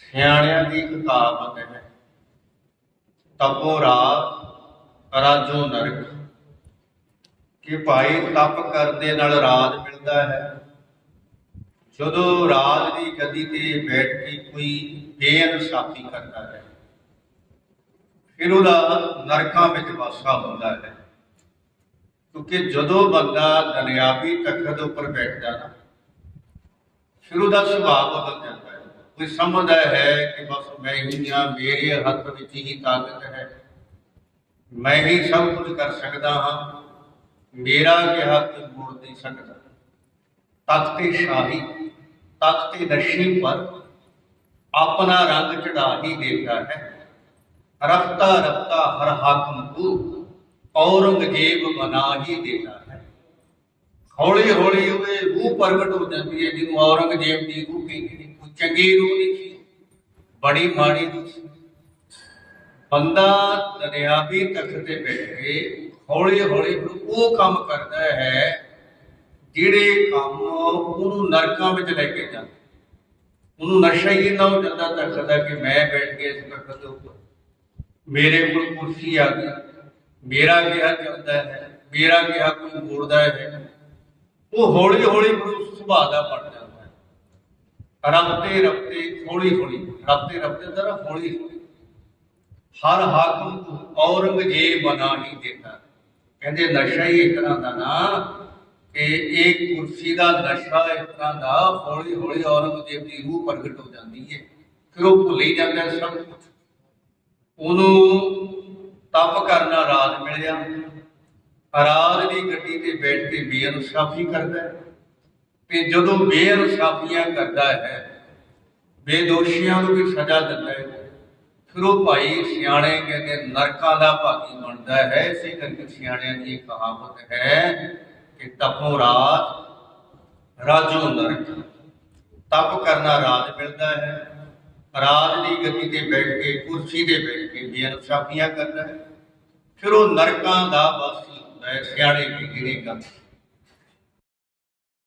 ਸਿਆਣਿਆਂ ਦੀ ਕਹਾਵਤ ਹੈ। ਤਪੋ ਰਾਤ ਰਾਜੋ ਨਰਕ। ਕਿ ਭਾਈ ਤਪ ਕਰਦੇ ਨਾਲ ਰਾਜ ਮਿਲਦਾ ਹੈ। ਜਦੋਂ ਰਾਜ ਦੀ ਗੱਦੀ ਤੇ ਬੈਠ ਕੇ ਕੋਈ ਬੇਇਨਸਾਫੀ ਕਰਦਾ ਹੈ, ਫਿਰ ਉਹਦਾ ਨਰਕਾਂ ਵਿੱਚ ਵਾਸਾ ਹੁੰਦਾ ਹੈ। ਕਿਉਂਕਿ ਜਦੋਂ ਬੰਦਾ ਦੁਨਿਆਵੀ ਤਖਤ ਉੱਪਰ ਬੈਠਦਾ ਨਾ, ਫਿਰ ਉਹਦਾ ਸੁਭਾਅ ਬਦਲ ਜਾਂਦਾ। ਕੋਈ ਸਮਝਦਾ ਹੈ ਕਿ ਬਸ ਮੈਂ ਹੀ ਹਾਂ ਮੇਰੇ ਹੱਥ ਵਿੱਚ ਹੀ ਤਾਕਤ ਹੈ। ਮੈਂ ਹੀ ਸਭ ਕੁਝ ਕਰ ਸਕਦਾ ਹਾਂ। ਮੇਰਾ ਕਿਹਾ ਕੋਈ ਮੋੜ ਨਹੀਂ ਸਕਦਾ। ਤਖਤੇ ਸ਼ਾਹੀ, ਤਖਤੇ ਨਸ਼ੀ ਪਰ ਆਪਣਾ ਰੰਗ ਚੜਾ ਹੀ ਦੇਤਾ ਹੈ। ਰਫਤਾ ਰਫਤਾ ਹਰ ਹਾਕਮ ਕੋ ਔਰੰਗਜ਼ੇਬ ਬਣਾ ਹੀ ਦੇਤਾ ਹੈ। ਹੌਲੀ ਹੌਲੀ ਉਹਦੇ ਰੂਹ ਪ੍ਰਗਟ ਹੋ ਜਾਂਦੀ ਹੈ, ਜਿਹਨੂੰ ਔਰੰਗਜ਼ੇਬ ਦੀ ਰੂਹ ਕਹਿੰਦੇ ਚੰਗੀ ਰੂਹ ਨਹੀਂ ਸੀ, ਬੜੀ ਮਾੜੀ ਰੂਹ ਸੀ। ਬੰਦਾ ਦੁਨਿਆਵੀ ਤਖਤ ਤੇ ਬੈਠ ਕੇ ਹੌਲੀ ਹੌਲੀ ਉਹ ਕੰਮ ਕਰਦਾ ਹੈ ਜਿਹੜੇ ਕੰਮ ਉਹਨੂੰ ਨਰਕਾਂ ਵਿੱਚ ਲੈ ਕੇ ਜਾਂਦੇ। ਉਹਨੂੰ ਨਸ਼ਾ ਹੀ ਨਾ ਹੋ ਜਾਂਦਾ ਤਖਤ ਦਾ ਕਿ ਮੈਂ ਬੈਠ ਕੇ ਇਸ ਤਖਤ ਦੇ ਉੱਪਰ। ਮੇਰੇ ਕੋਲ ਕੁਰਸੀ ਆ ਗਈ। ਮੇਰਾ ਕਿਹਾ ਚੱਲਦਾ ਹੈ, ਮੇਰਾ ਕਿਹਾ ਕੋਈ ਮੋੜਦਾ ਹੈ। ਉਹ ਹੌਲੀ ਹੌਲੀ ਫਿਰ ਸੁਭਾਅ ਦਾ ਬਣ ਜਾਂਦਾ ਹੈ ਰਫਤੇ ਰਫਤੇ ਹੌਲੀ ਹੌਲੀ ਰਫਤੇ ਰਫਤੇ ਜ਼ਰਾ ਹਰ ਹਾਕਮ ਔਰੰਗਜ਼ੇਬ ਬਣਾ ਹੀ ਦਿੱਤਾ ਕਹਿੰਦੇ ਨਸ਼ਾ ਹੀ ਇਸ ਤਰ੍ਹਾਂ ਦਾ ਨਾ ਕਿ ਇਹ ਕੁਰਸੀ ਦਾ ਨਸ਼ਾ ਇਸ ਤਰ੍ਹਾਂ ਦਾ ਹੌਲੀ ਹੌਲੀ ਔਰੰਗਜ਼ੇਬ ਦੀ ਰੂਹ ਪ੍ਰਗਟ ਹੋ ਜਾਂਦੀ ਹੈ। ਫਿਰ ਉਹ ਭੁੱਲੀ ਜਾਂਦਾ ਸਭ ਕੁਝ ਉਹਨੂੰ ਤਪ ਕਰਨਾ ਰਾਜ ਮਿਲਿਆ। ਰਾਜ ਦੀ ਗੱਡੀ ਤੇ ਬੈਠ ਕੇ ਬੇਇਨਸਾਫੀ ਕਰਦਾ ਹੈ। ਤੇ ਜਦੋਂ ਬੇਇਨਸਾਫੀਆਂ ਕਰਦਾ ਹੈ, ਬੇਦੋਸ਼ੀਆਂ ਨੂੰ ਵੀ ਸਜ਼ਾ ਦਿੰਦਾ ਹੈ, ਫਿਰ ਉਹ ਭਾਈ ਸਿਆਣੇ ਕਹਿੰਦੇ ਨਰਕਾਂ ਦਾ ਭਾਗੀ ਬਣਦਾ ਹੈ। ਇਸੇ ਕਰਕੇ ਸਿਆਣਿਆਂ ਦੀ ਕਹਾਵਤ ਹੈ ਕਿ ਤਪੋ ਰਾਜ, ਰਾਜੋ ਨਰਕ। ਤਪ ਕਰਨਾ ਰਾਜ ਮਿਲਦਾ ਹੈ। ਰਾਜ ਦੀ ਗੱਦੀ ਤੇ ਬੈਠ ਕੇ, ਕੁਰਸੀ ਤੇ ਬੈਠ ਕੇ ਬੇਅਨਸ਼ਾਫੀਆਂ ਕਰਦਾ ਹੈ। ਫਿਰ ਉਹ ਨਰਕਾਂ ਦਾ ਵਾਸੀ ਹੁੰਦਾ ਹੈ, ਸਿਆਣੇ ਵੀ ਜਿਹੜੇ ਗੱਲ